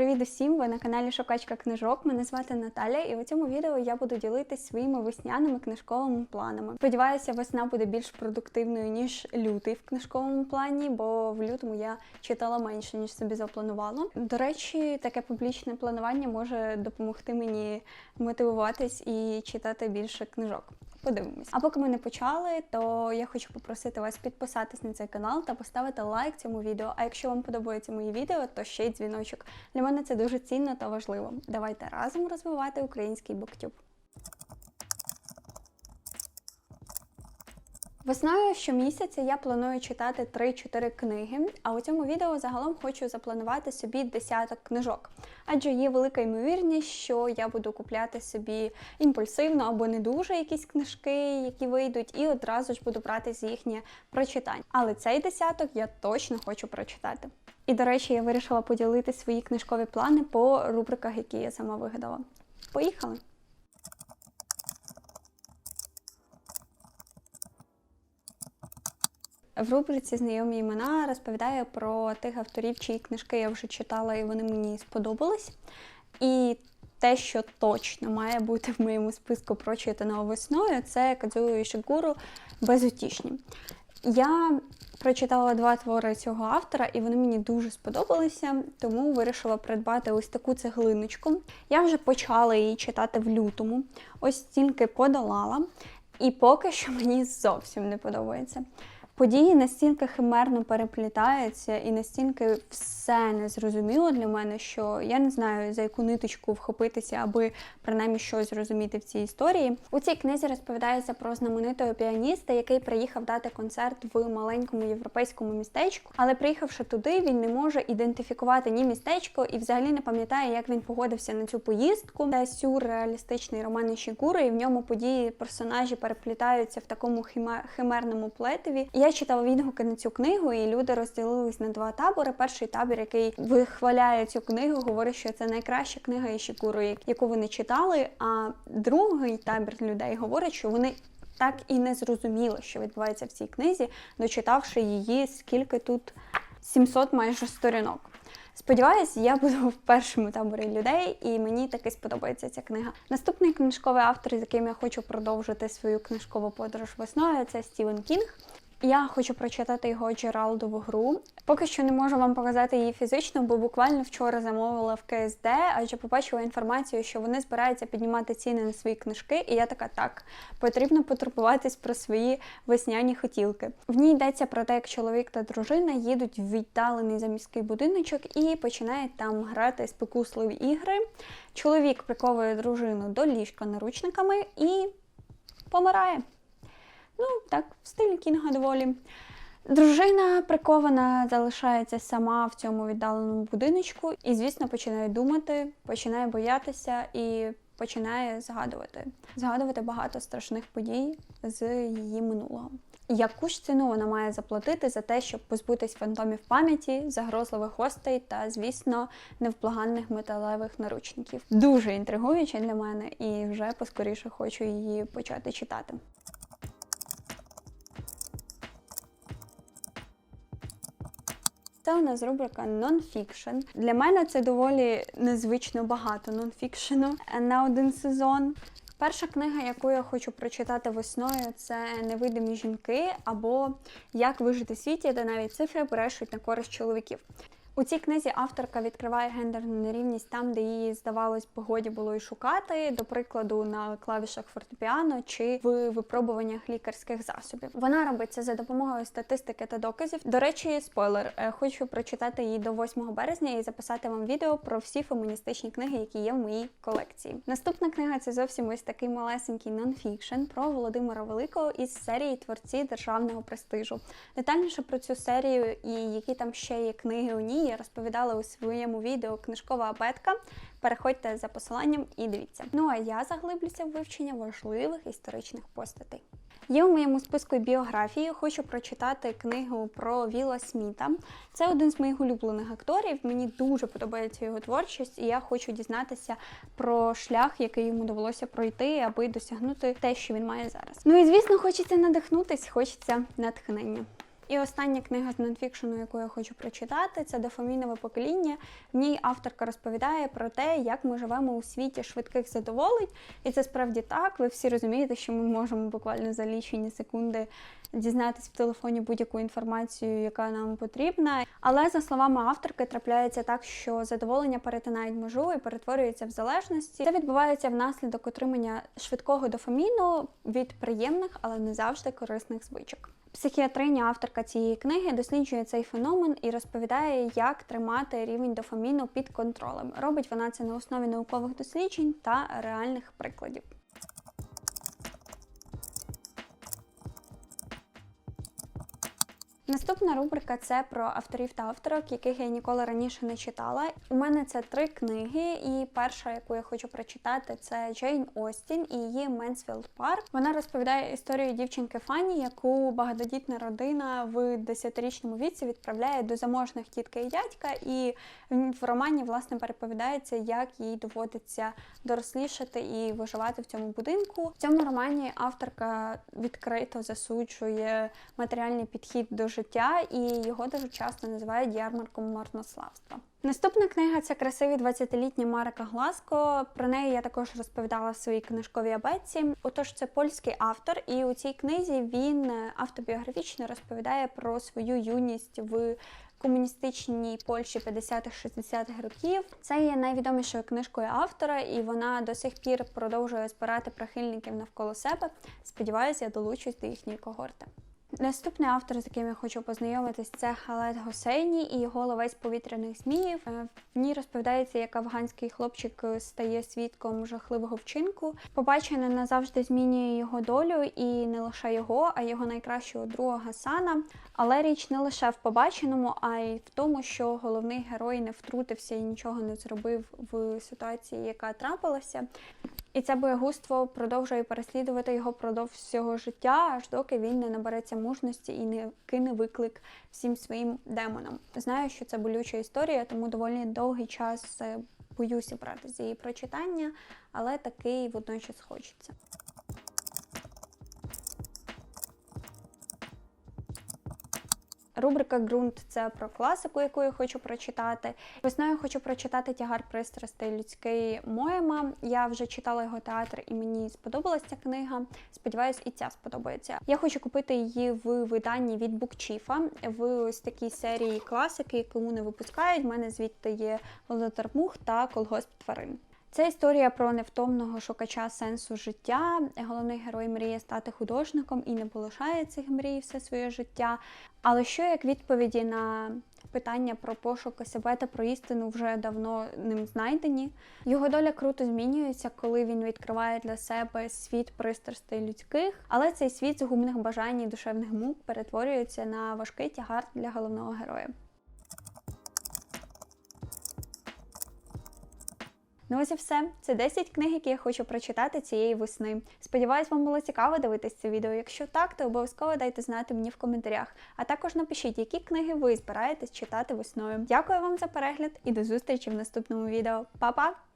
Привіт усім! Ви на каналі Шукачка книжок. Мене звати Наталя, і у цьому відео я буду ділитись своїми весняними книжковими планами. Сподіваюся, весна буде більш продуктивною ніж лютий в книжковому плані, бо в лютому я читала менше ніж собі запланувала. До речі, таке публічне планування може допомогти мені мотивуватись і читати більше книжок. Подивимось. А поки ми не почали, то я хочу попросити вас підписатись на цей канал та поставити лайк цьому відео. А якщо вам подобаються мої відео, то ще й дзвіночок. Для мене це дуже цінно та важливо. Давайте разом розвивати український буктюб. Весною щомісяця я планую читати 3-4 книги, а у цьому відео загалом хочу запланувати собі десяток книжок. Адже є велика ймовірність, що я буду купляти собі імпульсивно або не дуже якісь книжки, які вийдуть, і одразу ж буду брати з їхнє прочитання. Але цей десяток я точно хочу прочитати. І, до речі, я вирішила поділити свої книжкові плани по рубриках, які я сама вигадала. Поїхали! В рубриці Знайомі імена розповідаю про тих авторів, чиї книжки я вже читала, і вони мені сподобались. І те, що точно має бути в моєму списку прочитаного весною, це Кадзуо Ішигуру Безутішні. Я прочитала два твори цього автора, і вони мені дуже сподобалися, тому вирішила придбати ось таку цеглиночку. Я вже почала її читати в лютому, ось тільки подолала, і поки що мені зовсім не подобається. Події настільки химерно переплітаються і настільки все незрозуміло для мене, що я не знаю, за яку ниточку вхопитися, аби принаймні щось зрозуміти в цій історії. У цій книзі розповідається про знаменитого піаніста, який приїхав дати концерт в маленькому європейському містечку. Але приїхавши туди, він не може ідентифікувати ні містечко і взагалі не пам'ятає, як він погодився на цю поїздку. Це сюрреалістичний роман Ішігури, і в ньому події персонажі переплітаються в такому химерному плетеві. Я читала відгуки на цю книгу, і люди розділились на два табори. Перший табір, який вихваляє цю книгу, говорить, що це найкраща книга Ішікуру, яку вони читали. А другий табір людей говорить, що вони так і не зрозуміли, що відбувається в цій книзі, дочитавши її, скільки тут 700 майже сторінок. Сподіваюсь, я буду в першому таборі людей, і мені таки сподобається ця книга. Наступний книжковий автор, з яким я хочу продовжити свою книжкову подорож весною, це Стівен Кінг. Я хочу прочитати його Джералдову гру. Поки що не можу вам показати її фізично, бо буквально вчора замовила в КСД, адже побачила інформацію, що вони збираються піднімати ціни на свої книжки, і я така так, потрібно потурбуватись про свої весняні хотілки. В ній йдеться про те, як чоловік та дружина їдуть в віддалений заміський будиночок і починають там грати спекусливі ігри. Чоловік приковує дружину до ліжка наручниками і помирає. Ну, так, в стилі кінга доволі. Дружина прикована залишається сама в цьому віддаленому будиночку і, звісно, починає думати, починає боятися і починає згадувати. Згадувати багато страшних подій з її минулого. Яку ж ціну вона має заплатити за те, щоб позбутись фантомів пам'яті, загрозливих гостей та, звісно, невблаганних металевих наручників? Дуже інтригуюче для мене, і вже поскоріше хочу її почати читати. Це у нас рубрика нонфікшн. Для мене це доволі незвично багато нонфікшену на один сезон. Перша книга, яку я хочу прочитати весною, це Невидимі жінки або Як вижити світі, де навіть цифри перешують на користь чоловіків. У цій книзі авторка відкриває гендерну нерівність там, де її, здавалось, погоді було і шукати, до прикладу, на клавішах фортепіано чи в випробуваннях лікарських засобів. Вона робить це за допомогою статистики та доказів. До речі, спойлер, е, хочу прочитати її до 8 березня і записати вам відео про всі феміністичні книги, які є в моїй колекції. Наступна книга це зовсім ось такий малесенький нонфікшн про Володимира Великого із серії творці державного престижу. Детальніше про цю серію і які там ще є книги у ній я розповідала у своєму відео Книжкова абетка. Переходьте за посиланням і дивіться. Ну а я заглиблюся в вивчення важливих історичних постатей. Є у моєму списку біографії. Хочу прочитати книгу про Віла Сміта. Це один з моїх улюблених акторів. Мені дуже подобається його творчість, і я хочу дізнатися про шлях, який йому довелося пройти, аби досягнути те, що він має зараз. Ну і звісно, хочеться надихнутись, хочеться натхнення. І остання книга з нонфікшену, яку я хочу прочитати, це дофамінове покоління. В ній авторка розповідає про те, як ми живемо у світі швидких задоволень. І це справді так. Ви всі розумієте, що ми можемо буквально за лічені секунди дізнатись в телефоні будь-яку інформацію, яка нам потрібна. Але за словами авторки, трапляється так, що задоволення перетинають межу і перетворюються в залежності. Це відбувається внаслідок отримання швидкого дофаміну від приємних, але не завжди корисних звичок. Психіатриня, авторка цієї книги, досліджує цей феномен і розповідає, як тримати рівень дофаміну під контролем. Робить вона це на основі наукових досліджень та реальних прикладів. Наступна рубрика це про авторів та авторок, яких я ніколи раніше не читала. У мене це три книги, і перша, яку я хочу прочитати, це Джейн Остін і її Менсфілд Парк. Вона розповідає історію дівчинки Фанні, яку багатодітна родина в 10-річному віці відправляє до заможних тітки і дядька. І в романі власне переповідається, як їй доводиться дорослішати і виживати в цьому будинку. В цьому романі авторка відкрито засуджує матеріальний підхід до життя, і його дуже часто називають ярмарком марнославства. Наступна книга це красиві 20-літні Марика Гласко. Про неї я також розповідала в своїй книжковій абетці. Отож, це польський автор, і у цій книзі він автобіографічно розповідає про свою юність в комуністичній Польщі 50-60-х років. Це є найвідомішою книжкою автора, і вона до сих пір продовжує збирати прихильників навколо себе. Сподіваюся, я долучусь до їхньої когорти. Наступний автор, з яким я хочу познайомитись, це Халет Госейні і його ловець повітряних зміїв. Е, В ній розповідається, як афганський хлопчик стає свідком жахливого вчинку. Побачене назавжди змінює його долю, і не лише його, а його найкращого друга Гасана. Але річ не лише в побаченому, а й в тому, що головний герой не втрутився і нічого не зробив в ситуації, яка трапилася. І це боягузтво продовжує переслідувати його продовж всього життя, аж доки він не набереться мужності і не кине виклик всім своїм демонам. Знаю, що це болюча історія, тому доволі довгий час е, боюся брати з її прочитання, але такий водночас хочеться. Рубрика ґрунт це про класику, яку я хочу прочитати. Весною хочу прочитати тягар пристрастей людський Моєма. Я вже читала його театр, і мені сподобалася ця книга. Сподіваюсь, і ця сподобається. Я хочу купити її в виданні від Букчіфа в ось такій серії класики, яку не випускають. У мене звідти є Володар Мух та Колгосп тварин. Це історія про невтомного шукача сенсу життя. Головний герой мріє стати художником і не полишає цих мрій все своє життя. Але що як відповіді на питання про пошуки себе та про істину вже давно ним знайдені? Його доля круто змінюється, коли він відкриває для себе світ пристрастей людських, але цей світ згубних бажань і душевних мук перетворюється на важкий тягар для головного героя. Ну ось і все. Це 10 книг, які я хочу прочитати цієї весни. Сподіваюсь, вам було цікаво дивитися це відео. Якщо так, то обов'язково дайте знати мені в коментарях. А також напишіть, які книги ви збираєтесь читати весною. Дякую вам за перегляд і до зустрічі в наступному відео. Па-па!